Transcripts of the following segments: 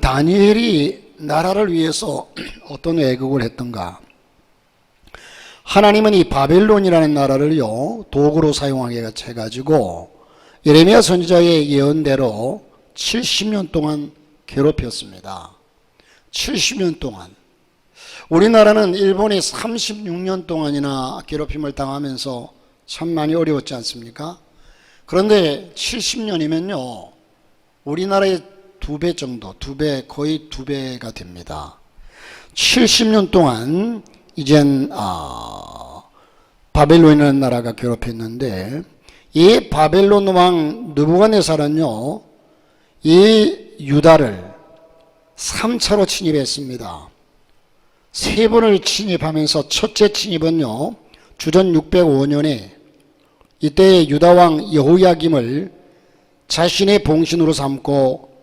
다니엘이 나라를 위해서 어떤 애국을 했던가? 하나님은 이 바벨론이라는 나라를요 도구로 사용하게 해가지고 예레미야 선지자의 예언대로 70년 동안 괴롭혔습니다. 70년 동안 우리나라는 일본이 36년 동안이나 괴롭힘을 당하면서 참 많이 어려웠지 않습니까? 그런데 70년이면요 우리나라의 두 배 정도, 두 배, 거의 두 배가 됩니다. 70년 동안 이젠 아, 바벨론이라는 나라가 괴롭혔는데 이 바벨론 왕 느부갓네살은요 이 유다를 3차로 침입했습니다. 세 번을 침입하면서 첫째 침입은요 주전 605년에 이때 유다 왕 여호야김을 자신의 봉신으로 삼고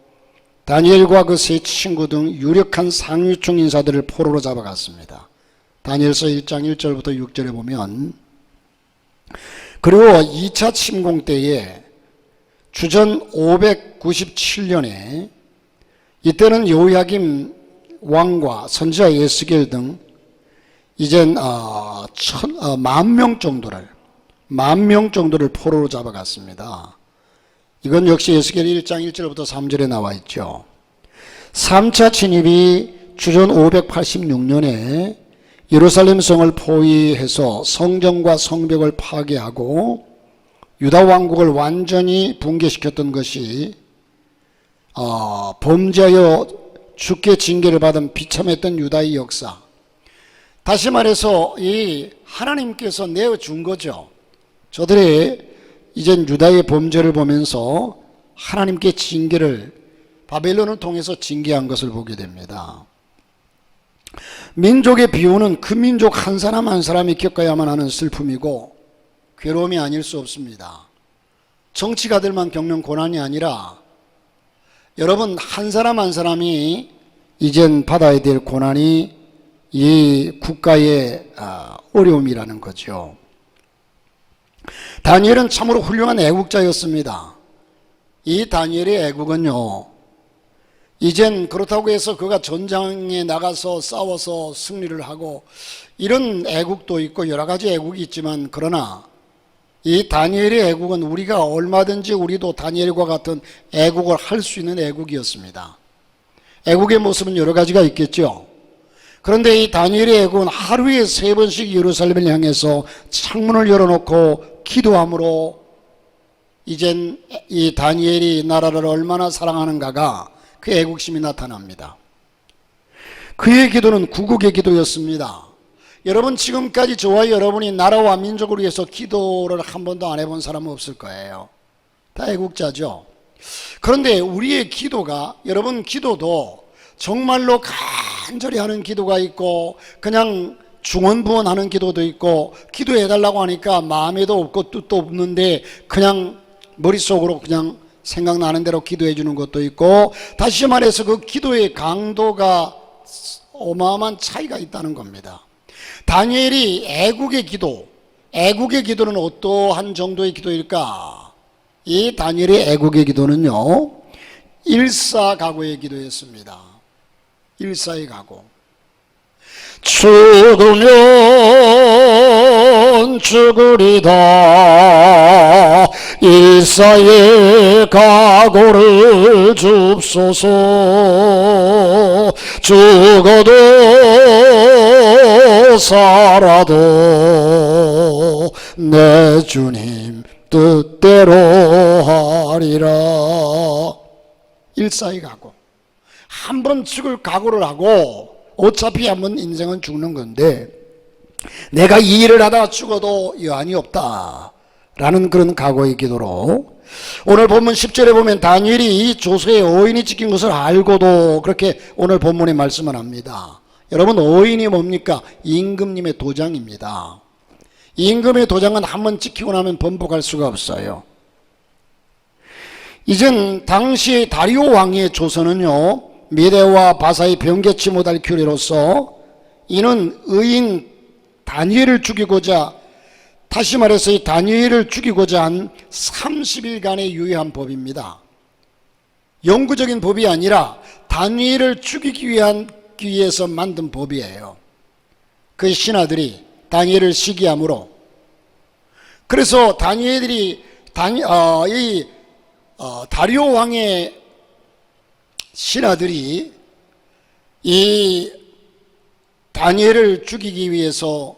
다니엘과 그 세 친구 등 유력한 상류층 인사들을 포로로 잡아갔습니다. 다니엘서 1장 1절부터 6절에 보면 그리고 2차 침공 때에 주전 597년에 이때는 여호야김 왕과 선지자 예스겔 등 이젠 어, 천, 어, 만명 정도를 만 명 정도를 포로로 잡아갔습니다. 이건 역시 예수겔 1장 1절부터 3절에 나와 있죠. 3차 진입이 주전 586년에 예루살렘 성을 포위해서 성전과 성벽을 파괴하고 유다 왕국을 완전히 붕괴시켰던 것이 어, 범죄하여 죽게 징계를 받은 비참했던 유다의 역사. 다시 말해서 이 하나님께서 내어준 거죠. 저들의 이젠 유다의 범죄를 보면서 하나님께 징계를 바벨론을 통해서 징계한 것을 보게 됩니다. 민족의 비유는 그 민족 한 사람 한 사람이 겪어야만 하는 슬픔이고 괴로움이 아닐 수 없습니다. 정치가들만 겪는 고난이 아니라 여러분 한 사람 한 사람이 이젠 받아야 될 고난이 이 국가의 아, 어려움이라는 거죠. 다니엘은 참으로 훌륭한 애국자였습니다. 이 다니엘의 애국은요, 이젠 그렇다고 해서 그가 전장에 나가서 싸워서 승리를 하고 이런 애국도 있고 여러 가지 애국이 있지만 그러나 이 다니엘의 애국은 우리가 얼마든지 우리도 다니엘과 같은 애국을 할 수 있는 애국이었습니다. 애국의 모습은 여러 가지가 있겠죠. 그런데 이 다니엘의 애국은 하루에 세 번씩 예루살렘을 향해서 창문을 열어놓고 기도함으로 이젠 이 다니엘이 나라를 얼마나 사랑하는가가 그 애국심이 나타납니다. 그의 기도는 구국의 기도였습니다. 여러분 지금까지 저와 여러분이 나라와 민족을 위해서 기도를 한 번도 안 해본 사람은 없을 거예요. 다 애국자죠. 그런데 우리의 기도가 여러분 기도도 정말로 간절히 하는 기도가 있고 그냥 중원부원하는 기도도 있고 기도해달라고 하니까 마음에도 없고 뜻도 없는데 그냥 머릿속으로 그냥 생각나는 대로 기도해 주는 것도 있고 다시 말해서 그 기도의 강도가 어마어마한 차이가 있다는 겁니다. 다니엘이 애국의 기도, 애국의 기도는 어떠한 정도의 기도일까? 이 다니엘의 애국의 기도는요, 일사가고의 기도였습니다. 일사의 가고. 죽으면 죽으리다. 일사의 각오를 줍소서. 죽어도 살아도 내 주님 뜻대로 하리라. 일사의 각오. 한 번 죽을 각오를 하고 어차피 한번 인생은 죽는 건데 내가 이 일을 하다 죽어도 여한이 없다 라는 그런 각오의 기도로 오늘 본문 10절에 보면 다니엘이 이 조서의 어인이 찍힌 것을 알고도 그렇게 오늘 본문에 말씀을 합니다. 여러분 어인이 뭡니까? 임금님의 도장입니다. 임금의 도장은 한 번 찍히고 나면 번복할 수가 없어요. 이젠 당시 다리오 왕의 조서는요 미대와 바사의 변개치 못할 규례로서 이는 의인 다니엘을 죽이고자 다시 말해서 이 다니엘을 죽이고자 한 30일간의 유효한 법입니다. 영구적인 법이 아니라 다니엘을 죽이기 위한 위해서 만든 법이에요. 그 신하들이 다니엘을 시기함으로 그래서 다니엘이 다니, 어, 이 어, 다리오 왕의 신하들이 이 다니엘을 죽이기 위해서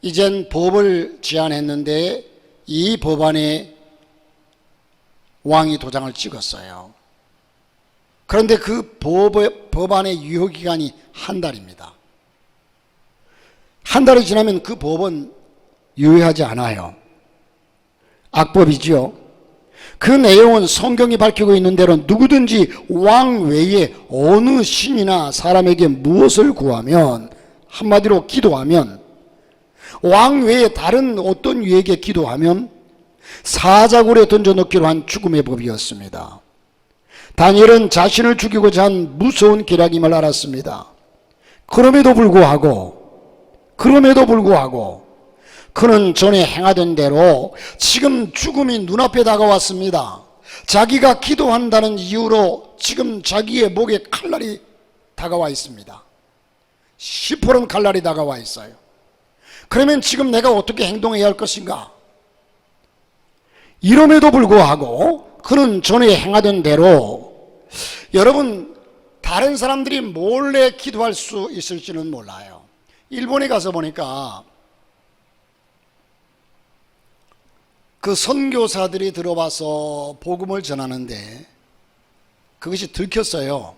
이젠 법을 제안했는데 이 법안에 왕이 도장을 찍었어요. 그런데 그 법, 법안의 유효기간이 한 달입니다. 한 달이 지나면 그 법은 유효하지 않아요. 악법이지요. 그 내용은 성경이 밝히고 있는 대로 누구든지 왕 외에 어느 신이나 사람에게 무엇을 구하면 한마디로 기도하면 왕 외에 다른 어떤 이에게 기도하면 사자굴에 던져넣기로 한 죽음의 법이었습니다. 다니엘은 자신을 죽이고자 한 무서운 계략임을 알았습니다. 그럼에도 불구하고 그럼에도 불구하고 그는 전에 행하던 대로 지금 죽음이 눈앞에 다가왔습니다. 자기가 기도한다는 이유로 지금 자기의 목에 칼날이 다가와 있습니다. 시퍼런 칼날이 다가와 있어요. 그러면 지금 내가 어떻게 행동해야 할 것인가? 이럼에도 불구하고 그는 전에 행하던 대로 여러분 다른 사람들이 몰래 기도할 수 있을지는 몰라요. 일본에 가서 보니까 그 선교사들이 들어와서 복음을 전하는데 그것이 들켰어요.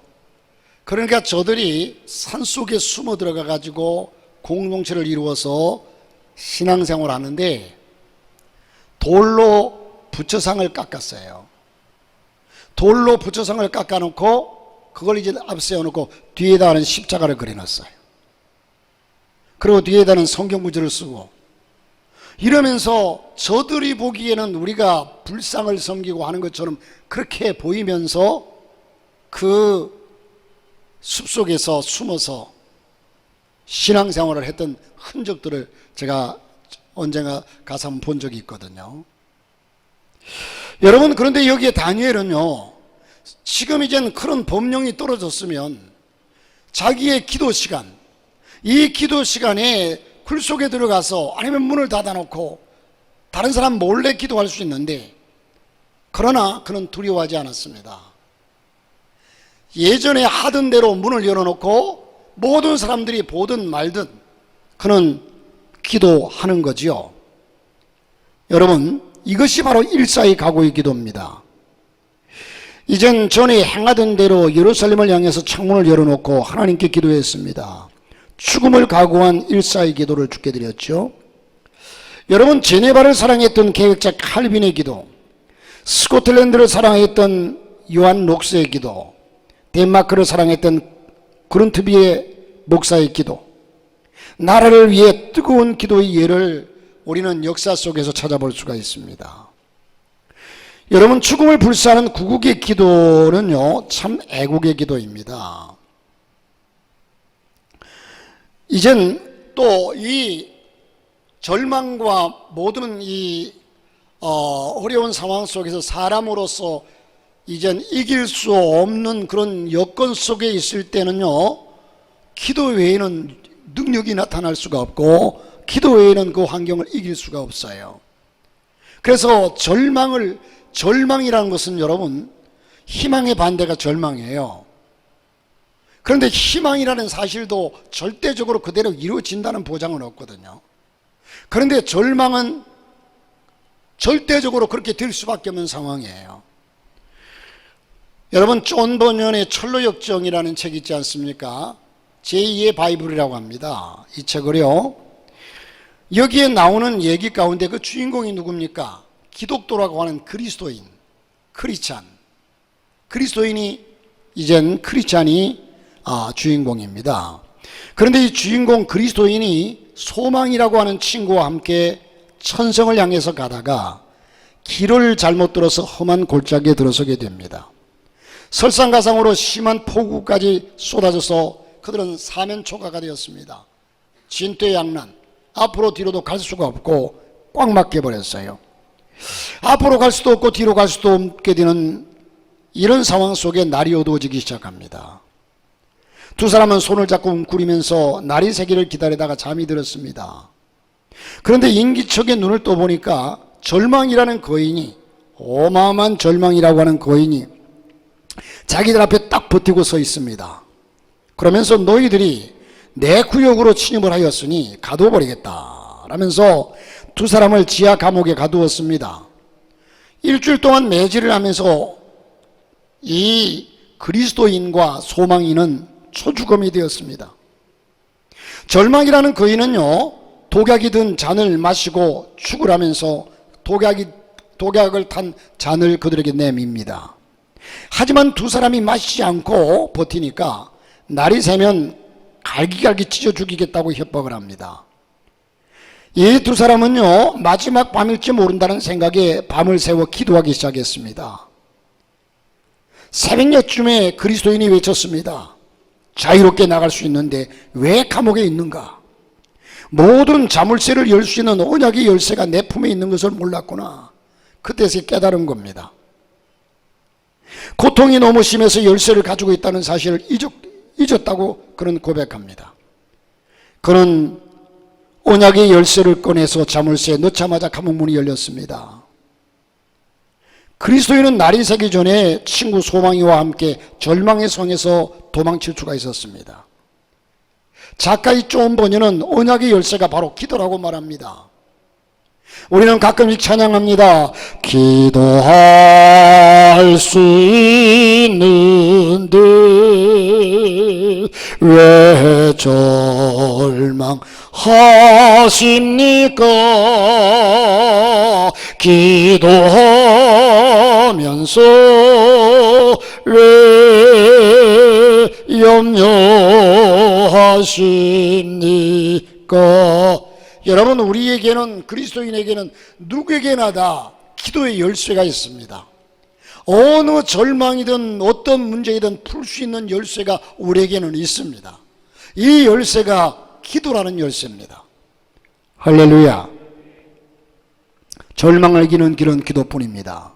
그러니까 저들이 산 속에 숨어 들어가 가지고 공동체를 이루어서 신앙생활을 하는데 돌로 부처상을 깎았어요. 돌로 부처상을 깎아놓고 그걸 이제 앞 세워 놓고 뒤에다는 십자가를 그려놨어요. 그리고 뒤에다는 성경 구절을 쓰고 이러면서 저들이 보기에는 우리가 불상을 섬기고 하는 것처럼 그렇게 보이면서 그 숲속에서 숨어서 신앙생활을 했던 흔적들을 제가 언젠가 가서 한번 본 적이 있거든요. 여러분 그런데 여기에 다니엘은요. 지금 이젠 그런 법령이 떨어졌으면 자기의 기도 시간, 이 기도 시간에 굴 속에 들어가서 아니면 문을 닫아놓고 다른 사람 몰래 기도할 수 있는데 그러나 그는 두려워하지 않았습니다. 예전에 하던 대로 문을 열어놓고 모든 사람들이 보든 말든 그는 기도하는 거지요. 여러분, 이것이 바로 일사의 가고의 기도입니다. 이젠 전에 행하던 대로 예루살렘을 향해서 창문을 열어놓고 하나님께 기도했습니다. 죽음을 각오한 일사의 기도를 죽게 드렸죠. 여러분 제네바를 사랑했던 계획자 칼빈의 기도, 스코틀랜드를 사랑했던 요한 록스의 기도, 덴마크를 사랑했던 그룬트비의 목사의 기도, 나라를 위해 뜨거운 기도의 예를 우리는 역사 속에서 찾아볼 수가 있습니다. 여러분 죽음을 불사하는 구국의 기도는요 참 애국의 기도입니다. 이젠 또 이 절망과 모든 이 어, 어려운 상황 속에서 사람으로서 이젠 이길 수 없는 그런 여건 속에 있을 때는요, 기도 외에는 능력이 나타날 수가 없고, 기도 외에는 그 환경을 이길 수가 없어요. 그래서 절망을, 절망이라는 것은 여러분, 희망의 반대가 절망이에요. 그런데 희망이라는 사실도 절대적으로 그대로 이루어진다는 보장은 없거든요. 그런데 절망은 절대적으로 그렇게 될 수밖에 없는 상황이에요. 여러분 존 버년의 철로역정이라는 책 있지 않습니까? 제2의 바이블이라고 합니다. 이 책을요. 여기에 나오는 얘기 가운데 그 주인공이 누굽니까? 기독도라고 하는 그리스도인, 크리찬. 그리스도인이 이젠 크리찬이 아, 주인공입니다. 그런데 이 주인공 그리스도인이 소망이라고 하는 친구와 함께 천성을 향해서 가다가 길을 잘못 들어서 험한 골짜기에 들어서게 됩니다. 설상가상으로 심한 폭우까지 쏟아져서 그들은 사면초가가 되었습니다. 진퇴양난, 앞으로 뒤로도 갈 수가 없고 꽉 막혀 버렸어요. 앞으로 갈 수도 없고 뒤로 갈 수도 없게 되는 이런 상황 속에 날이 어두워지기 시작합니다. 두 사람은 손을 잡고 웅크리면서 날이 새기를 기다리다가 잠이 들었습니다. 그런데 인기척에 눈을 떠보니까 절망이라는 거인이 어마어마한 절망이라고 하는 거인이 자기들 앞에 딱 버티고 서 있습니다. 그러면서 너희들이 내 구역으로 침입을 하였으니 가두어 버리겠다. 라면서 두 사람을 지하 감옥에 가두었습니다. 일주일 동안 매질을 하면서 이 그리스도인과 소망인은 초주검이 되었습니다. 절망이라는 거인은요, 독약이 든 잔을 마시고 하면서 독약이, 독약을 탄 잔을 그들에게 내밉니다. 하지만 두 사람이 마시지 않고 버티니까 날이 새면 갈기갈기 찢어 죽이겠다고 협박을 합니다. 이 두 사람은요, 마지막 밤일지 모른다는 생각에 밤을 새워 기도하기 시작했습니다. 새벽녘쯤에 그리스도인이 외쳤습니다. 자유롭게 나갈 수 있는데 왜 감옥에 있는가? 모든 자물쇠를 열 수 있는 언약의 열쇠가 내 품에 있는 것을 몰랐구나. 그때서 깨달은 겁니다. 고통이 너무 심해서 열쇠를 가지고 있다는 사실을 잊었, 잊었다고 그런 고백합니다. 그는 언약의 열쇠를 꺼내서 자물쇠에 넣자마자 감옥문이 열렸습니다. 그리스도인은 날이 새기 전에 친구 소망이와 함께 절망의 성에서 도망칠 수가 있었습니다. 작가의 존 버녀는 언약의 열쇠가 바로 기도라고 말합니다. 우리는 가끔씩 찬양합니다. 기도할 수 있는데 왜 절망하십니까? 기도하면서 왜 염려하십니까? 여러분 우리에게는 그리스도인에게는 누구에게나 다 기도의 열쇠가 있습니다. 어느 절망이든 어떤 문제이든 풀 수 있는 열쇠가 우리에게는 있습니다. 이 열쇠가 기도라는 열쇠입니다. 할렐루야. 절망을 이기는 길은 기도뿐입니다.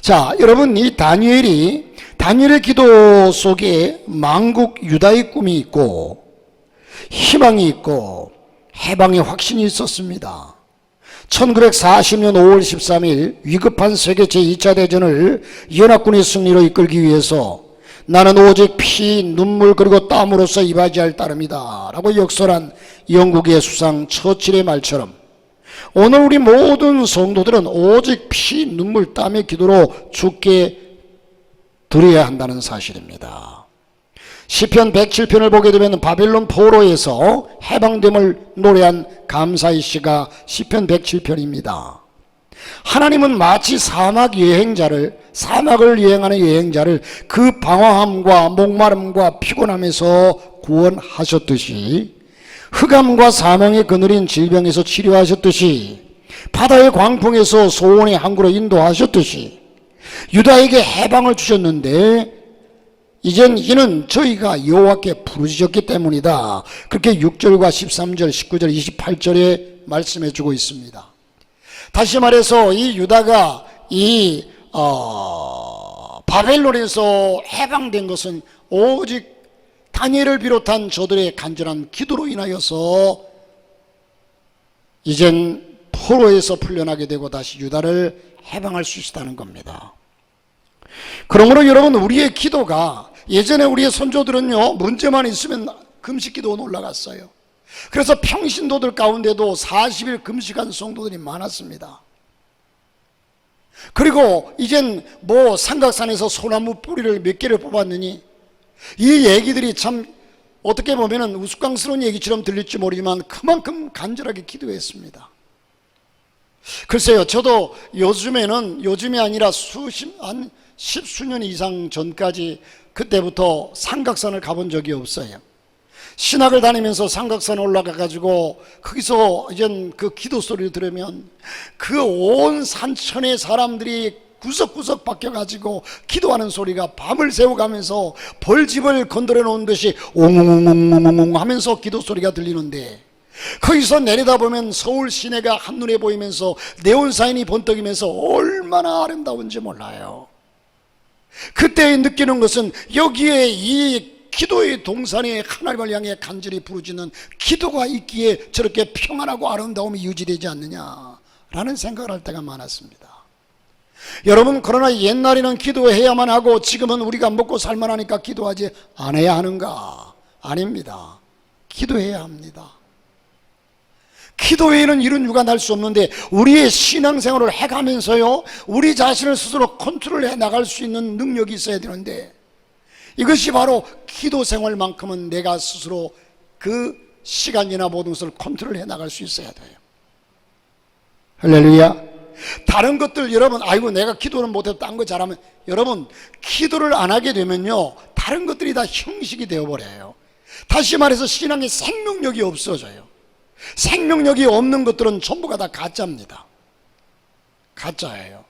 자, 여러분 이 다니엘이 다니엘의 기도 속에 망국 유다의 꿈이 있고 희망이 있고 해방의 확신이 있었습니다. 1940년 5월 13일 위급한 세계 제2차 대전을 연합군의 승리로 이끌기 위해서 나는 오직 피, 눈물 그리고 땀으로써 이바지할 따름이다 라고 역설한 영국의 수상 처칠의 말처럼 오늘 우리 모든 성도들은 오직 피, 눈물, 땀의 기도로 죽게 드려야 한다는 사실입니다. 시편 107편을 보게 되면 바벨론 포로에서 해방됨을 노래한 감사의 시가 시편 107편입니다. 하나님은 마치 사막 여행자를 사막을 여행하는 여행자를 그 방황함과 목마름과 피곤함에서 구원하셨듯이 흑암과 사망의 그늘인 질병에서 치료하셨듯이 바다의 광풍에서 소원의 항구로 인도하셨듯이 유다에게 해방을 주셨는데 이젠 이는 저희가 여호와께 부르짖었기 때문이다. 그렇게 6절과 13절, 19절, 28절에 말씀해 주고 있습니다. 다시 말해서 이 유다가 이 어, 바벨론에서 해방된 것은 오직 다니엘을 비롯한 저들의 간절한 기도로 인하여서 이젠 포로에서 풀려나게 되고 다시 유다를 해방할 수 있다는 겁니다. 그러므로 여러분 우리의 기도가 예전에 우리의 선조들은요 문제만 있으면 금식기도 올라갔어요. 그래서 평신도들 가운데도 40일 금식한 성도들이 많았습니다. 그리고 이젠 뭐 삼각산에서 소나무 뿌리를 몇 개를 뽑았느니 이 얘기들이 참 어떻게 보면 우스꽝스러운 얘기처럼 들릴지 모르지만 그만큼 간절하게 기도했습니다. 글쎄요, 저도 요즘에는 요즘이 아니라 수십 한 십수년 이상 전까지 그때부터 삼각산을 가본 적이 없어요. 신학을 다니면서 삼각산 올라가 가지고 거기서 이젠 그 기도 소리를 들으면 그 온 산천의 사람들이 구석구석 바뀌어 가지고 기도하는 소리가 밤을 새워가면서 벌집을 건드려 놓은 듯이 옹옹옹옹옹옹 하면서 기도 소리가 들리는데 거기서 내려다 보면 서울 시내가 한눈에 보이면서 네온사인이 번뜩이면서 얼마나 아름다운지 몰라요. 그때 느끼는 것은 여기에 이 기도의 동산에 하나님을 향해 간절히 부르짖는 기도가 있기에 저렇게 평안하고 아름다움이 유지되지 않느냐라는 생각을 할 때가 많았습니다. 여러분 그러나 옛날에는 기도해야만 하고 지금은 우리가 먹고 살만하니까 기도하지 않아야 하는가? 아닙니다. 기도해야 합니다. 기도 외에는 이런 유가 날 수 없는데 우리의 신앙생활을 해가면서요 우리 자신을 스스로 컨트롤해 나갈 수 있는 능력이 있어야 되는데 이것이 바로 기도 생활만큼은 내가 스스로 그 시간이나 모든 것을 컨트롤해 나갈 수 있어야 돼요. 할렐루야. 다른 것들 여러분 아이고 내가 기도를 못해도 딴 거 잘하면 여러분 기도를 안 하게 되면요 다른 것들이 다 형식이 되어버려요. 다시 말해서 신앙의 생명력이 없어져요. 생명력이 없는 것들은 전부가 다 가짜입니다. 가짜예요.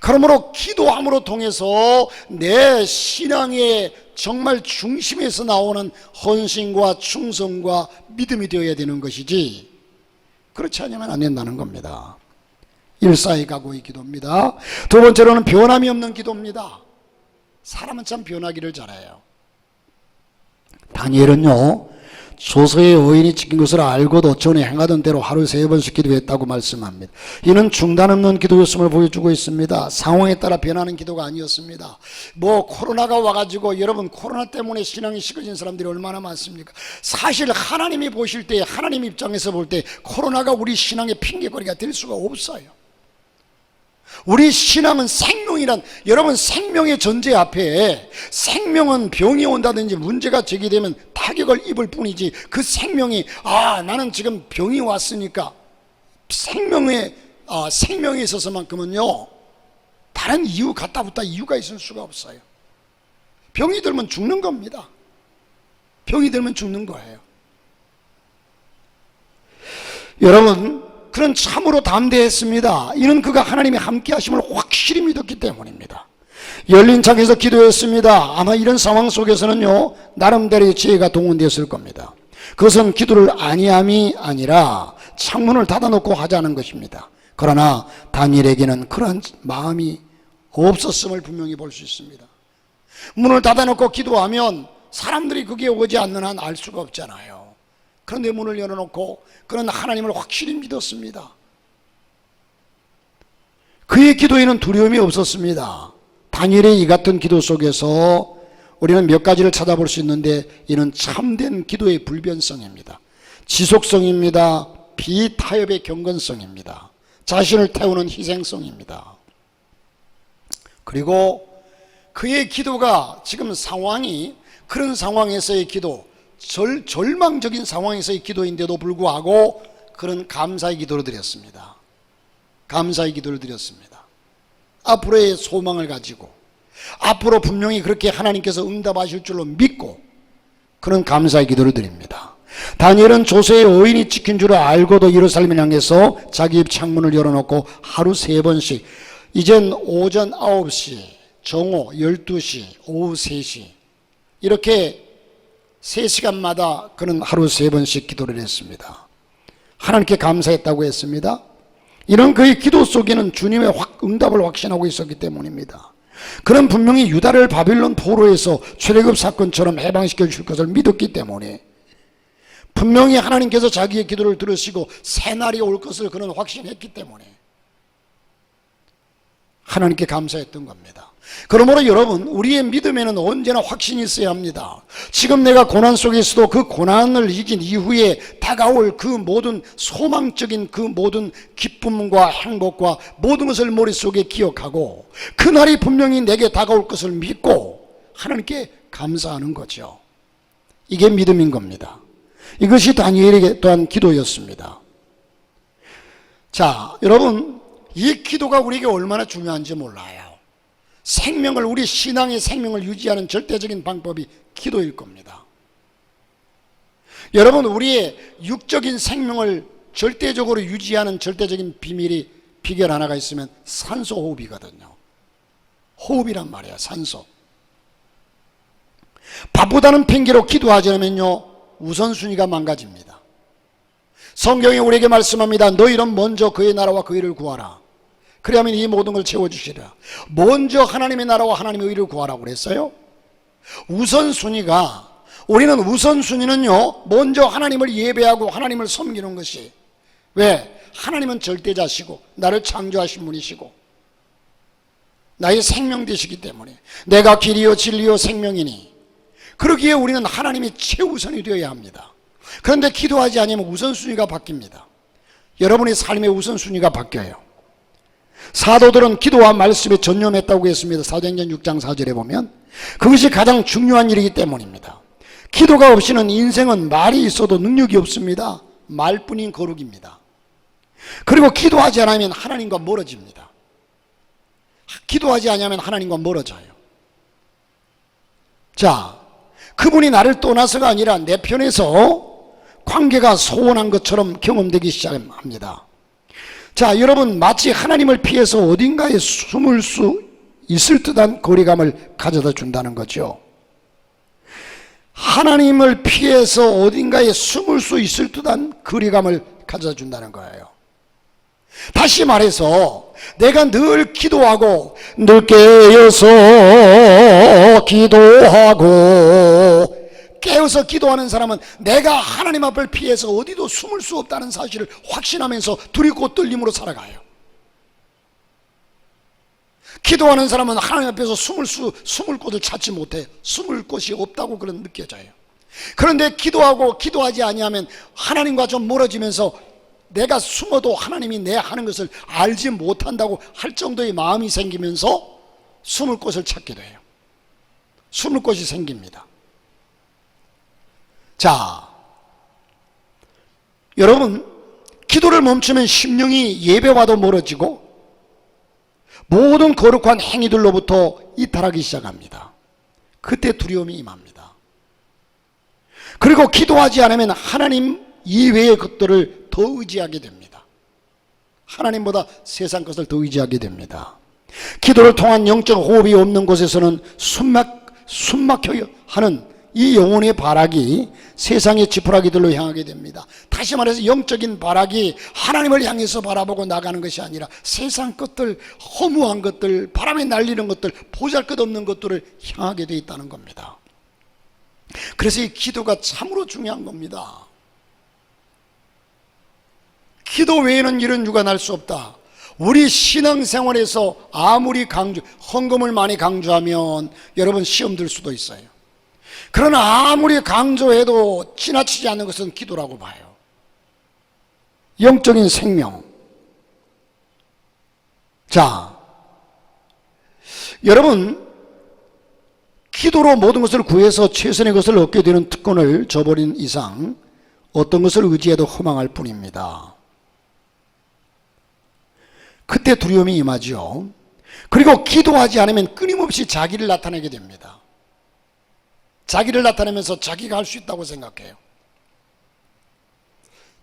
그러므로 기도함으로 통해서 내 신앙의 정말 중심에서 나오는 헌신과 충성과 믿음이 되어야 되는 것이지 그렇지 않으면 안 된다는 겁니다. 일사의 각오의 기도입니다. 두 번째로는 변함이 없는 기도입니다. 사람은 참 변하기를 잘해요. 다니엘은요, 조서의 의인이 지킨 것을 알고도 전에 행하던 대로 하루 세 번씩 기도했다고 말씀합니다. 이는 중단 없는 기도였음을 보여주고 있습니다. 상황에 따라 변하는 기도가 아니었습니다. 뭐 코로나가 와가지고 여러분 코로나 때문에 신앙이 식어진 사람들이 얼마나 많습니까? 사실 하나님이 보실 때 하나님 입장에서 볼 때 코로나가 우리 신앙의 핑계거리가 될 수가 없어요. 우리 신앙은 생명이란 여러분 생명의 전제 앞에 생명은 병이 온다든지 문제가 제기되면 타격을 입을 뿐이지 그 생명이 아 나는 지금 병이 왔으니까 생명의 아, 생명에 있어서만큼은요 다른 이유 갖다 붙다 이유가 있을 수가 없어요. 병이 들면 죽는 겁니다. 병이 들면 죽는 거예요. 여러분 그는 참으로 담대했습니다. 이는 그가 하나님이 함께 하심을 확실히 믿었기 때문입니다. 열린 창에서 기도했습니다. 아마 이런 상황 속에서는요, 나름대로의 지혜가 동원되었을 겁니다. 그것은 기도를 아니함이 아니라 창문을 닫아놓고 하자는 것입니다. 그러나 다니엘에게는 그런 마음이 없었음을 분명히 볼 수 있습니다. 문을 닫아놓고 기도하면 사람들이 그게 오지 않는 한 알 수가 없잖아요. 그런데 문을 열어놓고 그는 하나님을 확실히 믿었습니다. 그의 기도에는 두려움이 없었습니다. 다니엘의 이 같은 기도 속에서 우리는 몇 가지를 찾아볼 수 있는데 이는 참된 기도의 불변성입니다. 지속성입니다. 비타협의 경건성입니다. 자신을 태우는 희생성입니다. 그리고 그의 기도가 지금 상황이 그런 상황에서의 기도, 절, 절망적인 상황에서의 기도인데도 불구하고 그런 감사의 기도를 드렸습니다. 감사의 기도를 드렸습니다. 앞으로의 소망을 가지고 앞으로 분명히 그렇게 하나님께서 응답하실 줄로 믿고 그런 감사의 기도를 드립니다. 다니엘은 조세의 의인이 지킨 줄을 알고도 예루살렘을 향해서 자기 집 창문을 열어놓고 하루 세 번씩 이젠 오전 9시, 정오 12시, 오후 3시 이렇게 세 시간마다 그는 하루 세 번씩 기도를 했습니다. 하나님께 감사했다고 했습니다. 이런 그의 기도 속에는 주님의 확, 응답을 확신하고 있었기 때문입니다. 그는 분명히 유다를 바빌론 포로에서 최대급 사건처럼 해방시켜 줄 것을 믿었기 때문에 분명히 하나님께서 자기의 기도를 들으시고 새 날이 올 것을 그는 확신했기 때문에 하나님께 감사했던 겁니다. 그러므로 여러분, 우리의 믿음에는 언제나 확신이 있어야 합니다. 지금 내가 고난 속에서도 그 고난을 이긴 이후에 다가올 그 모든 소망적인 그 모든 기쁨과 행복과 모든 것을 머릿속에 기억하고 그날이 분명히 내게 다가올 것을 믿고 하나님께 감사하는 거죠. 이게 믿음인 겁니다. 이것이 다니엘에게 또한 기도였습니다. 자, 여러분, 이 기도가 우리에게 얼마나 중요한지 몰라요. 생명을 우리 신앙의 생명을 유지하는 절대적인 방법이 기도일 겁니다. 여러분 우리의 육적인 생명을 절대적으로 유지하는 절대적인 비밀이 비결 하나가 있으면 산소 호흡이거든요. 호흡이란 말이야, 산소. 바쁘다는 핑계로 기도하지 않으면요, 우선순위가 망가집니다. 성경이 우리에게 말씀합니다. 너희는 먼저 그의 나라와 그 일을 구하라. 그래야만 이 모든 걸 채워주시리라. 먼저 하나님의 나라와 하나님의 의를 구하라고 그랬어요. 우선순위가 우리는 우선순위는요 먼저 하나님을 예배하고 하나님을 섬기는 것이. 왜? 하나님은 절대자시고 나를 창조하신 분이시고 나의 생명 되시기 때문에. 내가 길이요 진리요 생명이니. 그러기에 우리는 하나님이 최우선이 되어야 합니다. 그런데 기도하지 않으면 우선순위가 바뀝니다. 여러분의 삶의 우선순위가 바뀌어요 사도들은 기도와 말씀에 전념했다고 했습니다 사도행전 6장 4절에 보면 그것이 가장 중요한 일이기 때문입니다 기도가 없이는 인생은 말이 있어도 능력이 없습니다 말뿐인 거룩입니다 그리고 기도하지 않으면 하나님과 멀어집니다. 기도하지 않으면 하나님과 멀어져요. 자, 그분이 나를 떠나서가 아니라 내 편에서 관계가 소원한 것처럼 경험되기 시작합니다. 자, 여러분 마치 하나님을 피해서 어딘가에 숨을 수 있을 듯한 거리감을 가져다 준다는 거죠. 하나님을 피해서 어딘가에 숨을 수 있을 듯한 거리감을 가져다 준다는 거예요. 다시 말해서 내가 늘 기도하고 늘 깨어서 기도하고 깨어서 기도하는 사람은 내가 하나님 앞을 피해서 어디도 숨을 수 없다는 사실을 확신하면서 두렵고 떨림으로 살아가요. 기도하는 사람은 하나님 앞에서 숨을 수 숨을 곳을 찾지 못해 숨을 곳이 없다고 그런 느껴져요. 그런데 기도하고 기도하지 아니하면 하나님과 좀 멀어지면서 내가 숨어도 하나님이 내 하는 것을 알지 못한다고 할 정도의 마음이 생기면서 숨을 곳을 찾게 돼요. 숨을 곳이 생깁니다. 자, 여러분, 기도를 멈추면 심령이 예배와도 멀어지고 모든 거룩한 행위들로부터 이탈하기 시작합니다. 그때 두려움이 임합니다. 그리고 기도하지 않으면 하나님 이외의 것들을 더 의지하게 됩니다. 하나님보다 세상 것을 더 의지하게 됩니다. 기도를 통한 영적 호흡이 없는 곳에서는 숨막, 숨막혀 하는 이 영혼의 발악이 세상의 지푸라기들로 향하게 됩니다. 다시 말해서 영적인 발악이 하나님을 향해서 바라보고 나가는 것이 아니라 세상 것들, 허무한 것들, 바람에 날리는 것들, 보잘 것 없는 것들을 향하게 되어 있다는 겁니다. 그래서 이 기도가 참으로 중요한 겁니다. 기도 외에는 이런 유가 날 수 없다. 우리 신앙생활에서 아무리 강조, 헌금을 많이 강조하면 여러분 시험 들 수도 있어요. 그러나 아무리 강조해도 지나치지 않는 것은 기도라고 봐요. 영적인 생명. 자, 여러분, 기도로 모든 것을 구해서 최선의 것을 얻게 되는 특권을 저버린 이상 어떤 것을 의지해도 허망할 뿐입니다. 그때 두려움이 임하죠. 그리고 기도하지 않으면 끊임없이 자기를 나타내게 됩니다. 자기를 나타내면서 자기가 할 수 있다고 생각해요.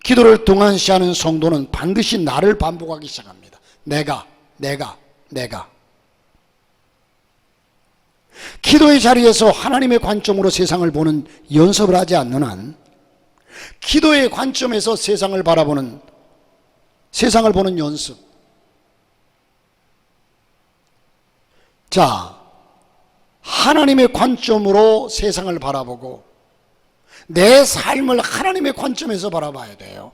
기도를 동안시하는 성도는 반드시 나를 반복하기 시작합니다. 내가, 내가, 내가. 기도의 자리에서 하나님의 관점으로 세상을 보는 연습을 하지 않는 한 기도의 관점에서 세상을 바라보는 세상을 보는 연습 자 하나님의 관점으로 세상을 바라보고 내 삶을 하나님의 관점에서 바라봐야 돼요.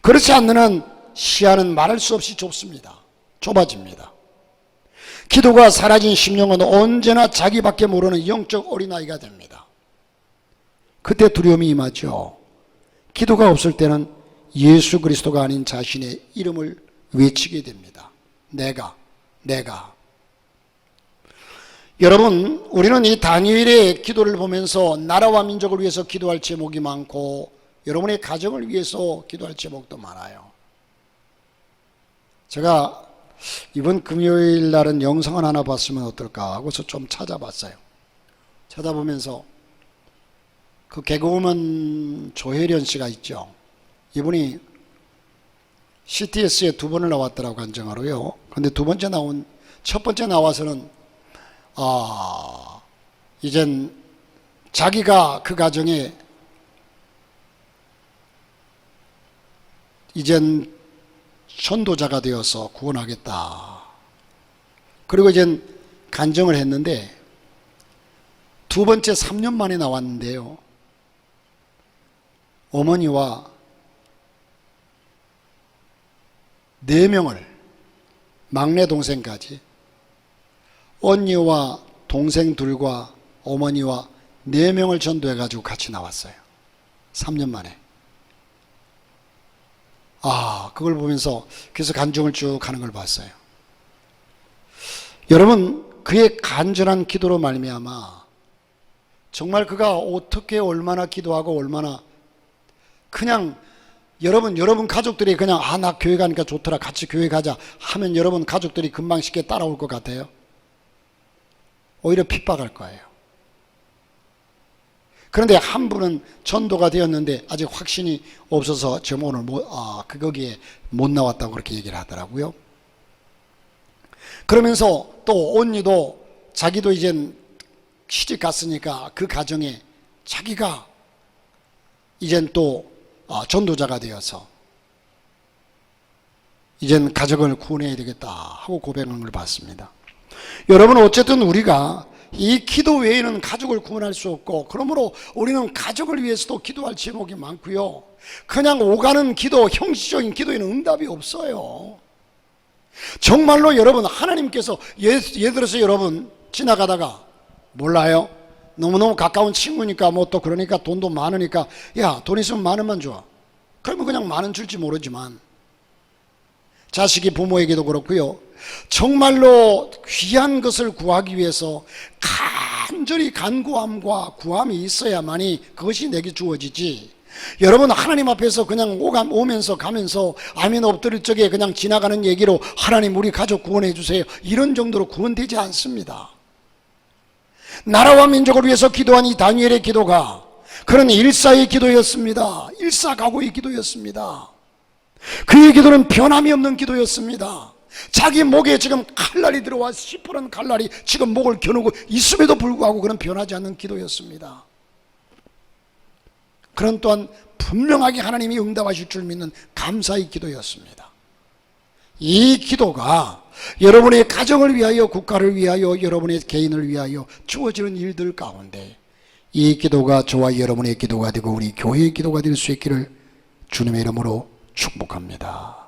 그렇지 않는 한 시야는 말할 수 없이 좁습니다. 좁아집니다. 기도가 사라진 심령은 언제나 자기밖에 모르는 영적 어린아이가 됩니다. 그때 두려움이 임하죠. 기도가 없을 때는 예수 그리스도가 아닌 자신의 이름을 외치게 됩니다. 내가, 내가. 여러분, 우리는 이 다니엘의 기도를 보면서 나라와 민족을 위해서 기도할 제목이 많고 여러분의 가정을 위해서 기도할 제목도 많아요. 제가 이번 금요일 날은 영상을 하나 봤으면 어떨까 하고서 좀 찾아봤어요. 찾아보면서 그 개그우먼 조혜련 씨가 있죠. 이분이 CTS에 두 번을 나왔더라고 간증하러요. 근데 두 번째 나온 첫 번째 나와서는 아 이젠 자기가 그 가정에 이젠 전도자가 되어서 구원하겠다. 그리고 이제 간증을 했는데 두 번째 3년 만에 나왔는데요. 어머니와 네 명을 막내 동생까지 언니와 동생 둘과 어머니와 네 명을 전도해 가지고 같이 나왔어요. 3년 만에. 아, 그걸 보면서 그래서 간증을 쭉 하는 걸 봤어요. 여러분, 그의 간절한 기도로 말미암아 정말 그가 어떻게 얼마나 기도하고 얼마나 그냥 여러분 여러분 가족들이 그냥 아 나 교회 가니까 좋더라 같이 교회 가자 하면 여러분 가족들이 금방 쉽게 따라올 것 같아요. 오히려 핍박할 거예요. 그런데 한 분은 전도가 되었는데 아직 확신이 없어서 지금 오늘 못, 아, 그 거기에 못 나왔다고 그렇게 얘기를 하더라고요. 그러면서 또 언니도 자기도 이젠 시집 갔으니까 그 가정에 자기가 이젠 또 아, 전도자가 되어서 이젠 가족을 구원해야 되겠다 하고 고백한 걸 봤습니다. 여러분 어쨌든 우리가 이 기도 외에는 가족을 구원할 수 없고 그러므로 우리는 가족을 위해서도 기도할 제목이 많고요. 그냥 오가는 기도, 형식적인 기도에는 응답이 없어요. 정말로 여러분 하나님께서 예, 예를 들어서 여러분 지나가다가 몰라요. 너무너무 가까운 친구니까 뭐 또 그러니까 돈도 많으니까 야 돈 있으면 만 원만 줘. 그러면 그냥 만원 줄지 모르지만 자식이 부모에게도 그렇고요. 정말로 귀한 것을 구하기 위해서 간절히 간구함과 구함이 있어야만이 그것이 내게 주어지지. 여러분 하나님 앞에서 그냥 오감 오면서 가면서 아멘 엎드릴 적에 그냥 지나가는 얘기로 하나님 우리 가족 구원해 주세요. 이런 정도로 구원되지 않습니다. 나라와 민족을 위해서 기도한 이 다니엘의 기도가 그런 일사의 기도였습니다. 일사가고의 기도였습니다. 그의 기도는 변함이 없는 기도였습니다. 자기 목에 지금 칼날이 들어와 시퍼런 칼날이 지금 목을 겨누고 있음에도 불구하고 그는 변하지 않는 기도였습니다. 그런 또한 분명하게 하나님이 응답하실 줄 믿는 감사의 기도였습니다. 이 기도가 여러분의 가정을 위하여 국가를 위하여 여러분의 개인을 위하여 주어지는 일들 가운데 이 기도가 저와 여러분의 기도가 되고 우리 교회의 기도가 될 수 있기를 주님의 이름으로 축복합니다.